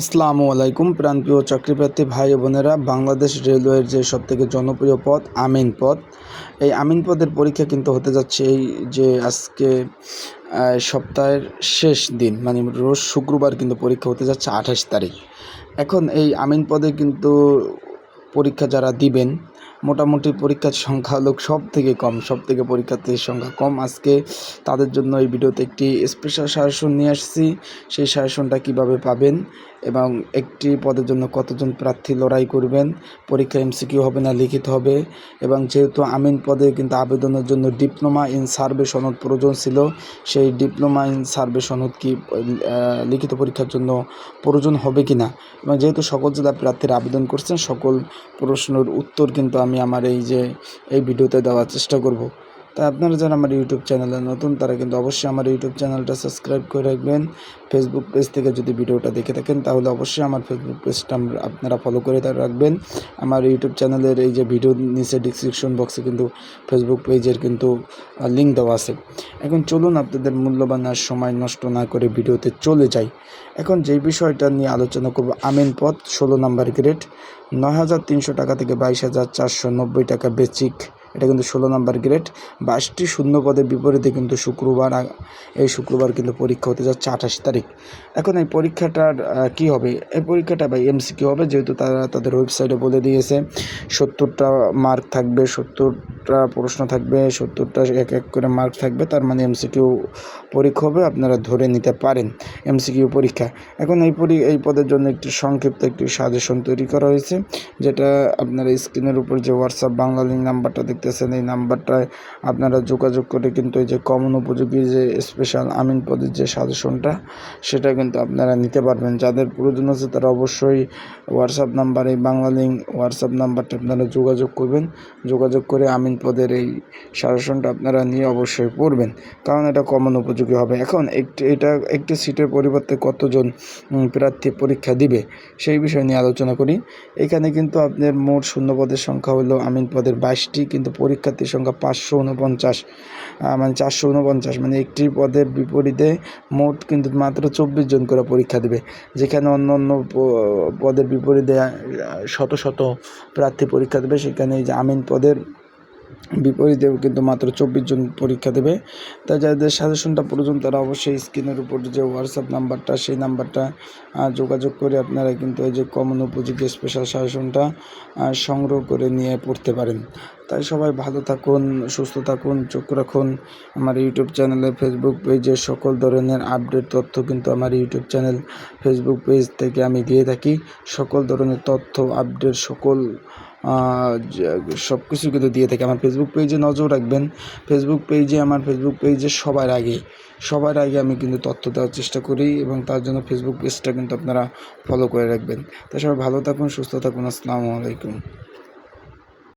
আসসালামু আলাইকুম, প্রাণপ্রিয় চাকরিপ্রার্থী ভাই বোনেরা। বাংলাদেশ রেলওয়ের যে সবথেকে জনপ্রিয় পদ, আমিন পদ। এই আমিন পদের পরীক্ষা কিন্তু হতে যাচ্ছে এই যে আজকে সপ্তাহের শেষ দিন মানে রোজ শুক্রবার কিন্তু পরীক্ষা হতে যাচ্ছে আঠাশ তারিখ। এখন এই আমিন পদে কিন্তু পরীক্ষা যারা দিবেন, মোটামুটি পরীক্ষার সংখ্যা লোক সব থেকে কম সব থেকে পরীক্ষার্থীর সংখ্যা কম। আজকে তাদের জন্য এই ভিডিওতে একটি স্পেশাল সাজেশন নিয়ে আসছি। সেই সাজেশনটা কীভাবে পাবেন এবং একটি পদের জন্য কতজন প্রার্থী লড়াই করবেন, পরীক্ষা এমসিকিউ হবে না, লিখিত হবে। এবং যেহেতু আমিন পদে কিন্তু আবেদনের জন্য ডিপ্লোমা ইন সার্ভে সনদ প্রয়োজন ছিল, সেই ডিপ্লোমা ইন সার্ভে সনদ কি লিখিত পরীক্ষার জন্য প্রয়োজন হবে কি না এবং যেহেতু সকল জেলা প্রার্থীরা আবেদন করছেন, সকল প্রশ্নের উত্তর কিন্তু আমি আমার এই যে, এই ভিডিওতে দেওয়ার চেষ্টা করব। তাই আপনারা যারা আমার ইউটিউব চ্যানেলে নতুন, তারা কিন্তু অবশ্যই আমার ইউটিউব চ্যানেলটা সাবস্ক্রাইব করে রাখবেন। ফেসবুক পেজ থেকে যদি ভিডিওটা দেখে থাকেন, তাহলে অবশ্যই আমার ফেসবুক পেজটা আপনারা ফলো করে রাখবেন। আমার ইউটিউব চ্যানেলের এই যে ভিডিও নিচে ডিসক্রিপশন বক্সে কিন্তু ফেসবুক পেজের কিন্তু লিঙ্ক দেওয়া আছে। এখন চলুন আপনাদের মূল্যবান আর সময় নষ্ট না করে ভিডিওতে চলে যাই। এখন যে বিষয়টা নিয়ে আলোচনা করব, আমিন পথ, ষোলো নাম্বার গ্রেড, নয় হাজার তিনশো টাকা থেকে বাইশ হাজার চারশো নব্বই টাকা বেচিক। এটা কিন্তু ষোলো নাম্বার গ্রেড। বাইশটি শূন্য পদের বিপরীতে কিন্তু শুক্রবার এই শুক্রবার কিন্তু পরীক্ষা হতে যাচ্ছে আঠাশ তারিখ। এখন এই পরীক্ষাটার কি হবে? এই পরীক্ষাটা বা এমসিকিউ হবে, যেহেতু তারা তাদের ওয়েবসাইটে বলে দিয়েছে, সত্তরটা মার্ক থাকবে, সত্তরটা প্রশ্ন থাকবে, সত্তরটা এক এক করে মার্ক থাকবে, তার মানে এমসিকিউ পরীক্ষা হবে, আপনারা ধরে নিতে পারেন এমসিকিউ পরীক্ষা। এখন এই পরি, এই পদের জন্য একটি সংক্ষিপ্ত একটি সাজেশন তৈরি করা হয়েছে, যেটা আপনারা স্ক্রিনের উপর যে হোয়াটসঅ্যাপ বাংলা লিঙ্ক নাম্বারটা দেখতেছেন এই নাম্বারটায় আপনারা যোগাযোগ করে কিন্তু এই যে কমন উপযোগী যে স্পেশাল আমিন পদের যে সাজেশনটা সেটা কিন্তু আপনারা নিতে পারবেন। যাদের প্রয়োজন আছে তারা অবশ্যই হোয়াটসঅ্যাপ নাম্বার এই বাংলা লিঙ্ক হোয়াটসঅ্যাপ নাম্বারটা আপনারা যোগাযোগ করবেন। যোগাযোগ করে আমিন পদের এই সাজেশনটা আপনারা নিয়ে অবশ্যই পড়বেন। কারণ এটা কমন উপযোগী হবে। এখন একটি, এটা একটি সিটের পরিবর্তে কতজন প্রার্থী পরীক্ষা দিবে, সেই বিষয় নিয়ে আলোচনা করি। এখানে কিন্তু আপনার মোট শূন্য পদের সংখ্যা হলো আমিন পদের বাইশটি, কিন্তু পরীক্ষার্থীর সংখ্যা পাঁচশো উনপঞ্চাশ মানে চারশো উনপঞ্চাশ মানে একটি পদের বিপরীতে মোট কিন্তু মাত্র চব্বিশ জন করে পরীক্ষা দেবে। যেখানে অন্য অন্য পদের বিপরীতে শত শত প্রার্থী পরীক্ষা দেবে। সেখানে এই যে আমিন পদের বিপরীতেও কিন্তু মাত্র চব্বিশ জন পরীক্ষা দেবে। তাই যাদের সাজেশনটা প্রয়োজন, তারা অবশ্যই স্ক্রিনের উপর যে হোয়াটসঅ্যাপ নাম্বারটা, সেই নাম্বারটা যোগাযোগ করে আপনারা কিন্তু এই যে কমন উপযোগী স্পেশাল সাজেশনটা সংগ্রহ করে নিয়ে পড়তে পারেন। তাই সবাই ভালো থাকুন, সুস্থ থাকুন, চোখ রাখুন। আমার ইউটিউব চ্যানেলে ফেসবুক পেজে সকল ধরনের আপডেট তথ্য কিন্তু আমার ইউটিউব চ্যানেল ফেসবুক পেজ থেকে আমি দিয়ে থাকি। সকল ধরনের তথ্য আপডেট সকল সব কিছু কিন্তু দিয়ে থাকি। আমার ফেসবুক পেজে নজর রাখবেন। ফেসবুক পেজে আমার ফেসবুক পেজে সবার আগে সবার আগে আমি কিন্তু তথ্য দেওয়ার চেষ্টা করি এবং তার জন্য ফেসবুক পেজটা কিন্তু আপনারা ফলো করে রাখবেন। তাই সবাই ভালো থাকুন, সুস্থ থাকুন। আসসালামু আলাইকুম।